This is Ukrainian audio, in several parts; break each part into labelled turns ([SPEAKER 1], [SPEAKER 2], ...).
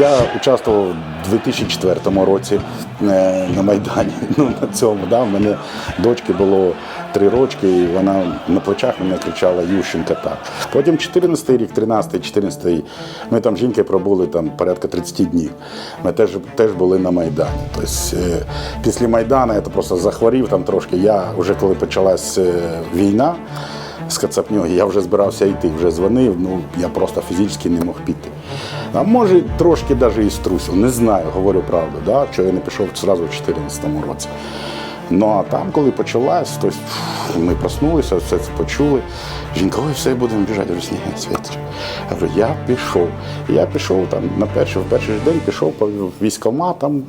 [SPEAKER 1] Я участвував у 2004 році е, на Майдані. Ну, на цьому, да, в мене дочки було три рочки, і вона на плечах мене кричала Ющенка так. Потім 14 рік, 13 14 ми там з жінкою пробули там порядка 30 днів. Ми теж, теж були на Майдані. Тобто, е, після Майдану я просто захворів там трошки. Я вже коли почалась е, війна з Кацапньоги, я вже збирався йти, вже дзвонив, ну я просто фізично не мог піти. А може трошки навіть і струсив, не знаю, говорю правду, да, що я не пішов одразу в 2014 році. Ну а там, коли почалась, то ми проснулися, все це почули. Жінка, ой, все, будемо біжати. Ні, Світич. Я говорю, я пішов. Я пішов там на перший, в перший ж день пішов по військоматам.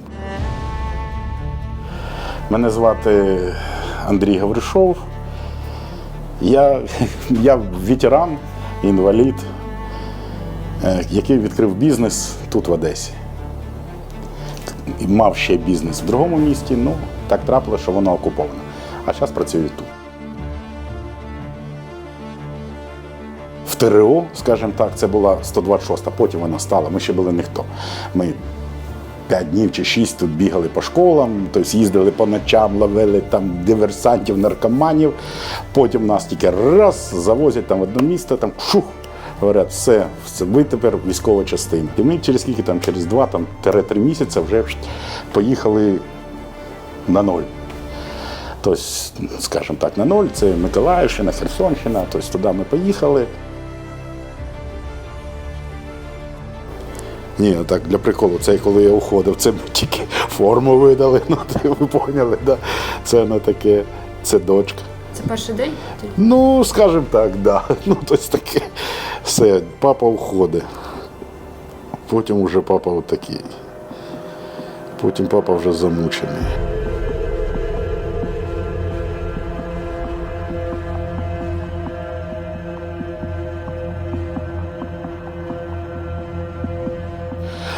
[SPEAKER 1] Мене звати Андрій Гавришов. Я, я ветеран, інвалід, який відкрив бізнес тут в Одесі. І Мав ще бізнес в другому місті, ну так трапилося, що воно окуповане. А зараз працюю тут. В ТРО, скажімо так, це була 126-та, потім вона стала. Ми ще були ніхто. Ми п'ять днів чи шість тут бігали по школам, тобто їздили по ночам, ловили там диверсантів, наркоманів. Потім нас тільки раз завозять там в одне місто, там шух. Говорять, все, все, ви тепер військова частина. І ми через скільки там, через два там, три місяці вже поїхали на ноль. Тобто, скажімо так, на ноль це Миколаївщина, Херсонщина, тобто туди ми поїхали. Ні, так для приколу, це коли я уходив, це тільки форму видали, ну ви поняли, да? це не таке, це дочка.
[SPEAKER 2] Це перший день?
[SPEAKER 1] Ну, скажімо так, да. Ну, тобто таке. Все, папа уходить. Потім вже папа отакий. Потім папа вже замучений.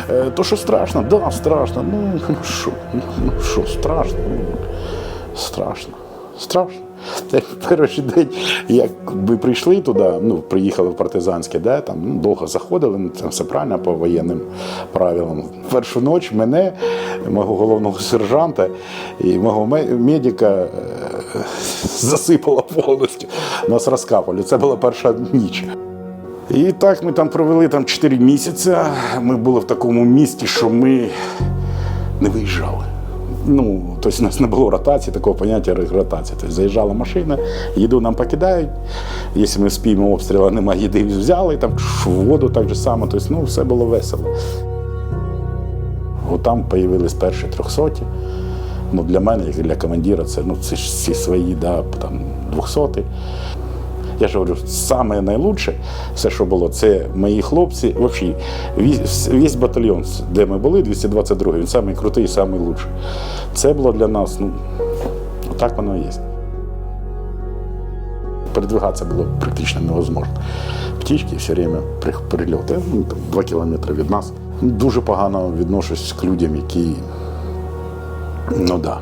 [SPEAKER 1] Е, То, що страшно, да, страшно. Ну, ну що, ну ну, що, страшно. Ну, страшно. Страшно. Це перший день, як ми прийшли туди, ну, приїхали в партизанське, де, там, ну, довго заходили, ну, це все правильно по воєнним правилам. Першу ніч мене, мого головного сержанта і мого медика е, засипало повністю. Нас розкапали. Це була перша ніч. І так ми там провели там 4 місяці. Ми були в такому місті, що ми не виїжджали. Ну, тобто у нас не було ротації, такого поняття ротація. Тобто заїжджала машина, їду нам покидають. Якщо ми спіємо обстрілу, немає їди, взяли, там воду так же само. Тобто, ну, все було весело. От там з'явились перші трьохсоті. Ну, для мене, як для командира, це ну, це ж всі свої, да, там, двохсоті. Я ж говорю, саме найлучше, все, що було, це мої хлопці. Взагалі, весь, батальйон, де ми були, 222 він самий крутий, самий лучший. Це було для нас, ну, так воно і є. Передвигатися було практично невозможно. Птічки все время прильоти, ну, два кілометри від нас. Дуже погано відношусь к людям, які, ну да,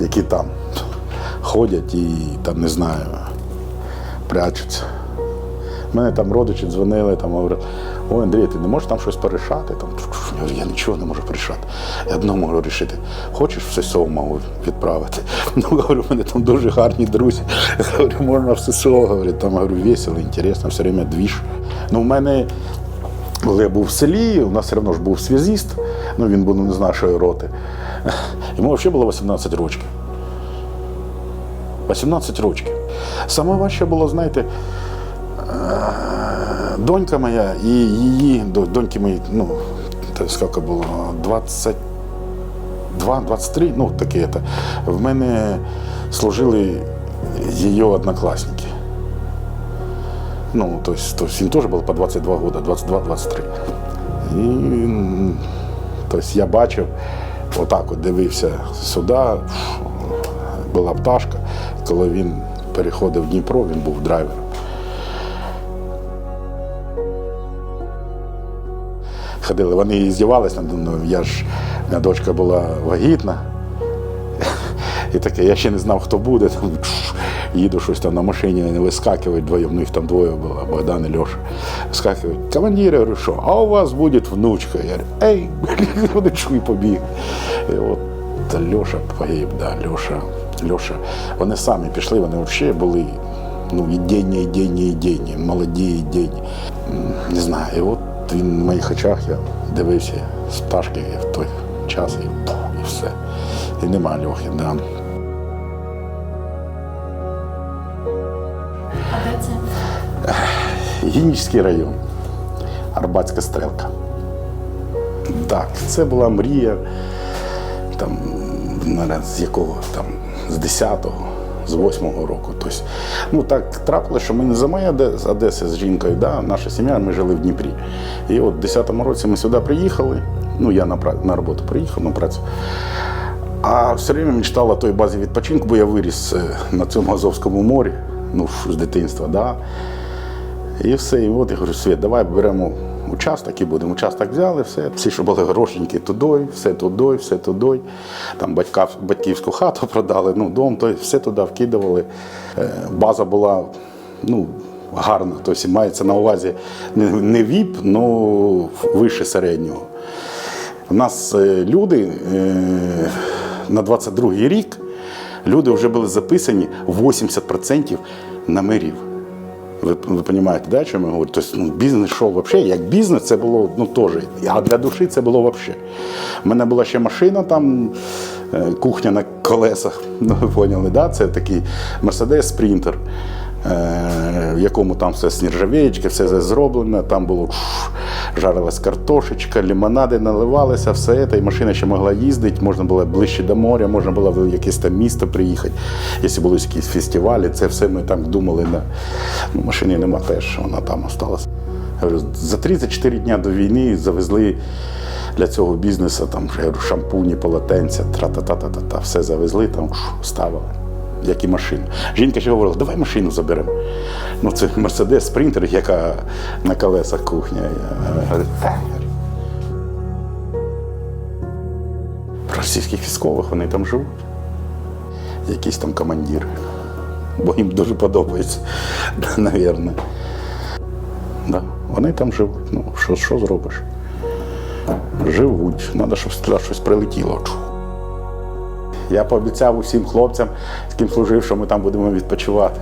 [SPEAKER 1] які там ходять і там не знаю прячуться. Мене там родичі дзвонили, там говорять, ой, Андрій, ти не можеш там щось порішати? Там, я нічого не можу порішати. Я одно можу рішити. Хочеш в ССО можу відправити? Ну, говорю, у мене там дуже гарні друзі. Я говорю, можна в ССО, говорю, там говорю, весело, інтересно, все время двіж. Ну, в мене, коли я був в селі, у нас все одно ж був связіст, ну він був не з нашої роти. Йому взагалі було 18 років. 18 років. Саме важче було, знаєте, е, донька моя і її доньки мої, ну, скільки було, 22, 23, ну таке. В мене служили її однокласники. Ну, то есть, то есть им по 22 года, 22-23. І то я бачив, отак от дивився сюди, була пташка. Коли він переходив в Дніпро, він був драйвером. Ходили, вони і здівалися надо мною. Я ж, моя дочка була вагітна. І таке, я ще не знав, хто буде. Там, їду щось там на машині, вони вискакують двоє, ну їх там двоє було, Богдан і Льоша. Вискакують. Командир, я говорю, що, а у вас буде внучка. Я говорю, ей, вони чуй побіг. І от Льоша погиб, да, Льоша, Льоша. Вони самі пішли, вони взагалі були ну, ідейні, ідейні, ідейні, молоді, ідейні. Не знаю, і от він в моїх очах я дивився з пташки в той час і, пух, і все. І нема Льохи, да. Гінічський район, Арбатська стрелка. Так, це була мрія, там, з якого там, з 10-го, з 8-го року. Тобто, ну так трапилося, що ми не за з Одеси з жінкою, да, наша сім'я, ми жили в Дніпрі. І от в 10-му році ми сюди приїхали. Ну, я на, на роботу приїхав, на працю. А все время мечтала о той базі відпочинку, бо я виріс е, на цьому Азовському морі, ну, з дитинства. Да. І все, і от я говорю, Світ, давай беремо участок і будемо. Участок взяли, все. Всі, що були грошеньки туди, все туди, все туди. Там батька, батьківську хату продали, ну, дом, то все туди вкидували. Е, База була ну, гарна. Тобто мається на увазі не, ВІП, але вище середнього. У нас е, люди е, на 22-й рік люди вже були записані 80% на мерів. Ви, ви розумієте, да, що ми говоримо? Тобто, ну, бізнес йшов взагалі, як бізнес це було ну, теж. А для душі це було взагалі. У мене була ще машина, там, е, кухня на колесах, ну ви поняли, да? це такий Mercedes е, в якому там все з все зроблено, там було жарилась картошечка, лимонади наливалися, все це, і машина ще могла їздити, можна було ближче до моря, можна було в якесь там місто приїхати. Якщо були якісь фестивалі, це все ми там думали. На... Ну, машини нема теж, вона там осталась. За 34 дні до війни завезли для цього бізнесу там, шампуні, полотенця, тра-та-та-та-та, все завезли, там ставили. Як і машину. Жінка ще говорила, давай машину заберемо. Ну, це Мерседес Спринтер, яка на колесах кухня. Російських військових вони там живуть. Якісь там командири. Бо їм дуже подобається, навірно. Да, вони там живуть. Ну, що, що зробиш? Живуть. Треба, щоб туди щось прилетіло. Чу. Я пообіцяв усім хлопцям, з ким служив, що ми там будемо відпочивати.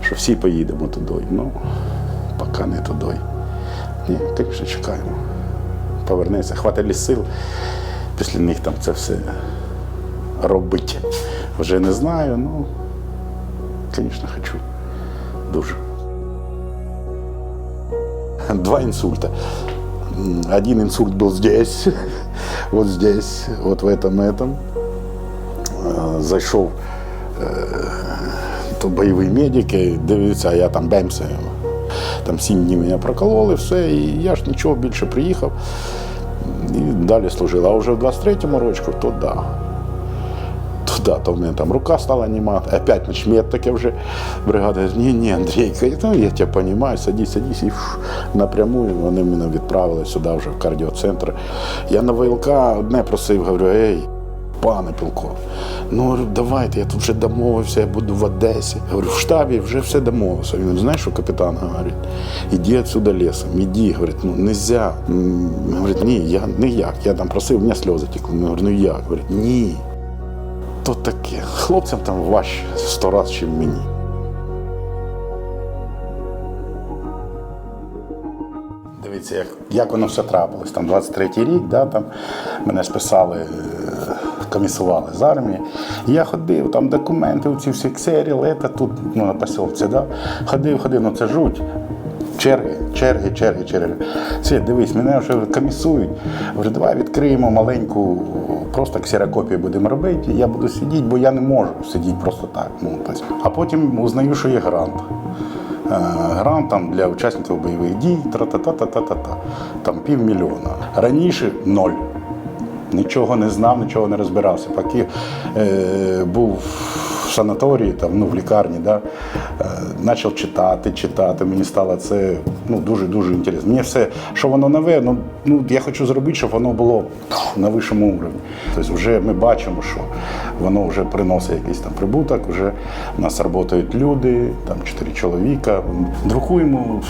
[SPEAKER 1] Що всі поїдемо туди. Ну, поки не туди. Ні, звісно, чекаємо. Повернеться, хватить сил. Після них там це все робити. Вже не знаю, ну, звісно, хочу. Дуже. Два инсульта. М, Один инсульт был здесь, вот здесь, вот в этом этом. Е, Зайшов е, то і дивиться, а я там бемся. Там сім днів мене прокололи, все, і я ж нічого більше приїхав і далі служив. А вже в 23-му році, то да. То да, то в мене там рука стала нема, опять начмет таке вже бригада. Ні, ні, Андрійка, ну, я тебе розумію, садись, садись. І напряму вони мене відправили сюди вже в кардіоцентр. Я на ВЛК одне просив, говорю, ей, пане Пілко, ну давайте, я тут вже домовився, я буду в Одесі. Говорю, в штабі вже все домовився. Він говорить, знаєш, що капітан говорить, іди отсюда лісом, іди, говорить, ну нельзя. Говорить, ні, я ніяк. Я там просив, у мене сльози текли. Я говорю, ну як? Говорить, ні. То таке. Хлопцям там важче сто разів, ніж мені. Дивіться, як, як воно все трапилось. Там 23-й рік, да, там мене списали, е, комісували з армії. Я ходив, там документи, ці всі ксеріли, це тут ну, на посілці, да. ходив, ходив, ну це жуть. Черги, черги, черги, черги. Світ, дивись, мене вже комісують. Вже давай відкриємо маленьку, просто ксерокопію будемо робити. Я буду сидіти, бо я не можу сидіти просто так. Ну. А потім узнаю, що є грант. Е, Грант там для учасників бойових дій, тра-та-та-та-та-та. Там півмільйона. Раніше ноль. Нічого не знав, нічого не розбирався. Поки е, був в санаторії, там, ну, в лікарні, да, е, почав читати, читати. Мені стало це ну, дуже-дуже інтересно. Мені все, що воно нове, ну, ну, я хочу зробити, щоб воно було на вищому уровні. Тобто вже ми бачимо, що воно вже приносить якийсь там прибуток, вже у нас працюють люди, там чотири чоловіка. Друкуємо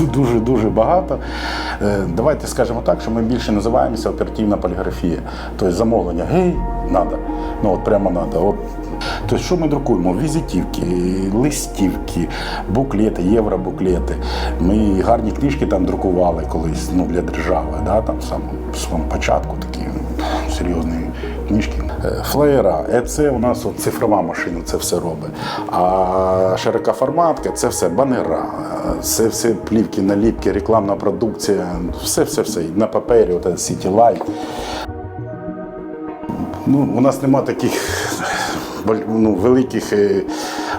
[SPEAKER 1] дуже дуже багато. Е, Давайте скажемо так, що ми більше називаємося оперативна поліграфія. Тобто замовлення, гей, треба. Ну от прямо треба. От. Тобто, що ми друкуємо? Візитівки, листівки, буклети, євробуклети. Ми гарні книжки там друкували колись ну, для держави, да, там сам, в самому початку такі серйозні книжки. Е, Флеєра, е, це у нас от цифрова машина, це все робить. А широкоформатка це все банера, е, це все плівки, наліпки, рекламна продукція, все, все, все. На папері, Light. Ну, у нас нема таких ну, великих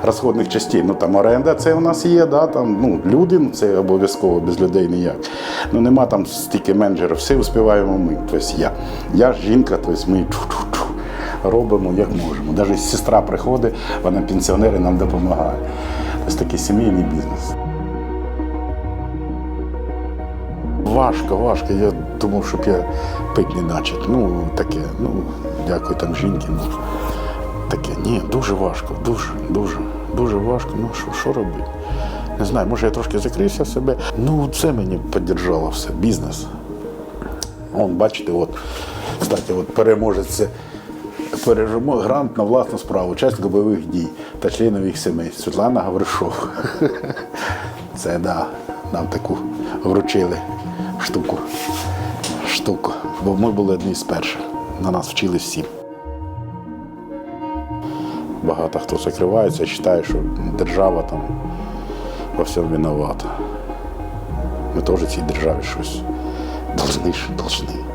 [SPEAKER 1] розходних частин. Ну там оренда це у нас є, да, там, ну, люди, ну, це обов'язково без людей ніяк. Ну нема там стільки менеджерів, все успіваємо ми. Тобто я. Я жінка, тобто ми робимо як можемо. Навіть сестра приходить, вона пенсіонер і нам допомагає. Ось такий сімейний бізнес. Важко, важко. Я думав, щоб я пити не начать. Ну, таке, ну, дякую там жінки. Ну, таке, ні, дуже важко, дуже, дуже, дуже важко. Ну, що, робити? Не знаю, може я трошки закрився себе. Ну, це мені підтримало все, бізнес. Он, бачите, от, кстати, от переможець пережимо грант на власну справу, учасник бойових дій та членів їх сімей. Світлана Гавришов. Це да, нам таку вручили штуку. Штуку. Бо ми були одні з перших. На нас вчили всі. Багато хто закривається, вважає, що держава там во всьому виновата. Ми теж цій державі щось должны, должны.